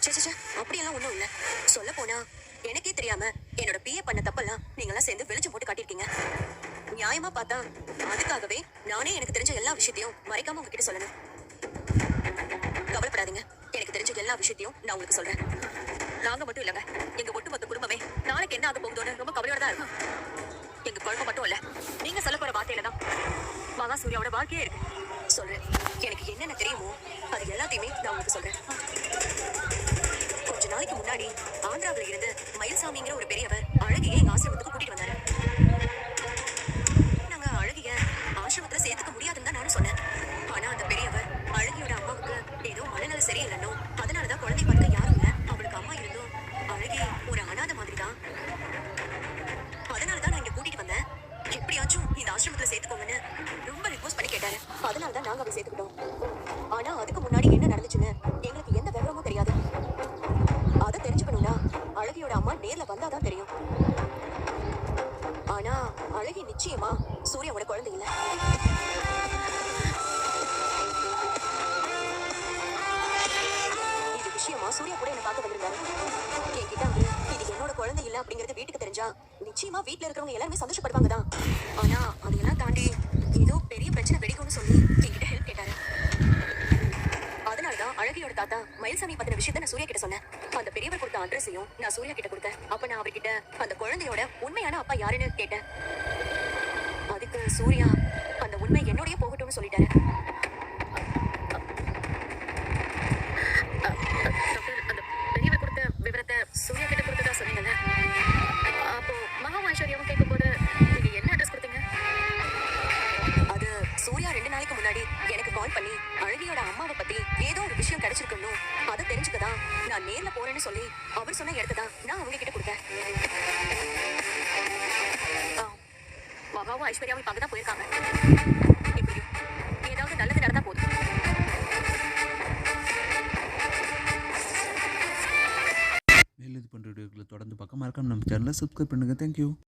சே சே, சே அப்படியெல்லாம் ஒண்ணும் இல்ல. சொல்ல போனா எனக்கே தெரியாம என்னோட பிஏ பண்ண தப்பெல்லாம் நீங்களாம் சேர்ந்து வெளிச்சம் போட்டு காட்டியிருக்கீங்க. நியாயமா பார்த்தா அதுக்காகவே நானே எனக்கு தெரிஞ்ச எல்லா விஷயத்தையும் மறைக்காம உங்ககிட்ட சொல்லணும். கவலைப்படாதீங்க. எனக்கு தெரிஞ்ச எல்லா விஷயத்தையும் நான் உங்களுக்கு சொல்றேன். நாங்க மட்டும் இல்லைங்க. எங்க ஒட்டுமொத்த குடும்பமே நாளைக்கு என்ன ஆக போகுதோன்னு ரொம்ப கவலையோட தான் இருக்கும். எங்க குழப்பம் மட்டும் இல்ல. நீங்க சொல்ல போற வார்த்தையில தான் மகா சூர்யாவோட வாழ்க்கையே இருக்கு. சொல்றேன். எனக்கு என்னென்ன தெரியுமோ அது எல்லாத்தையுமே நான் உங்களுக்கு சொல்றேன். ஆந்திராவில் இருந்து மயில்சாமிங்கிற ஒரு பெரியவர் அழகிய எங்க ஆசிரமத்துக்கு கூட்டிட்டு வந்தாரு. நாங்க அழகிய ஆசிரமத்துல சேர்த்துக்க முடியாதுன்னு தான் நானும் சொன்னேன். ஆனா அந்த பெரியவர் அழகியோட அம்மாவுக்கு ஏதோ மனநல சரியில்லைன்னோ அதனாலதான் குழந்தை பார்க்க யாரும் இல்ல. அவளுக்கு அம்மா இருந்தும் அழகி ஒரு அனாதை மாதிரி தான் அதனாலதான் நான் இங்க கூட்டிட்டு வந்தேன். எப்படியாச்சும் இந்த ஆசிரமத்துல சேர்த்துக்கோங்கன்னு ரொம்ப ரிக்வஸ்ட் பண்ணி கேட்டாரு. அதனாலதான் நாங்க அவளை சேர்த்துக்கிட்டோம் ஆனா அதுக்கு முன்னாடி என்ன நடந்துச்சுன்னு எங்களுக்கு எந்த விவரமும் தெரியாது அதை தெரிஞ்சுக்கணும்னா அழகியோட அம்மா நேர்ல வந்தாதான் தெரியும் ஆனா அழகி நிச்சயமா சூர்யாவோட குழந்தை இல்ல. இது விஷயமா சூர்யா கூட என்ன பார்க்க வந்திருந்தாரு என்கிட்ட அவரு இது என்னோட குழந்தை இல்ல அப்படிங்கறது வீட்டுக்கு தெரிஞ்சா நிச்சயமா வீட்டுல இருக்கிறவங்க எல்லாருமே சந்தோஷப்படுவாங்க தான் ஆனா அது தாண்டி ஏதோ பெரிய பிரச்சனை வெடிக்கும்னு சொல்லி என்கிட்ட ஹெல்ப் கேட்டாரு அதனாலதான் அழகியோட தாத்தா மயில்சாமி பத்தின விஷயத்த நான் சூர்யா கிட்ட சொன்னேன். அந்த பெரியவர் கொடுத்த அட்ரஸையும் நான் சூர்யா கிட்ட கொடுத்தேன். அப்ப நான் அவர்கிட்ட அந்த குழந்தையோட உண்மையான அப்பா யாருன்னு கேட்டேன். அதுக்கு சூர்யா அந்த உண்மை என்னோடய போகட்டும்னு சொல்லிட்டாரு. முன்னாடி எனக்கு கால் பண்ணி அழகியோட அம்மாவை பத்தி ஏதோ ஒரு விஷயம் கிடைச்சிருக்கணும் அதை தெரிஞ்சுக்கதான் நான் நேர்ல போறேன்னு சொல்லி அவர் சொன்ன இடத்த தான் நான் அவங்க கிட்ட கொடுத்தேன் மகாவும் ஐஸ்வர்யாவும் பார்க்க தான் போயிருக்காங்க. எப்படியும் ஏதாவது நல்லது நடந்தா போதும். மேலும் இது பண்ணுற வீடியோக்களை தொடர்ந்து பார்க்க மறக்காம நம்ம சேனலை சப்ஸ்கிரைப் பண்ணுங்கள் தேங்க்யூ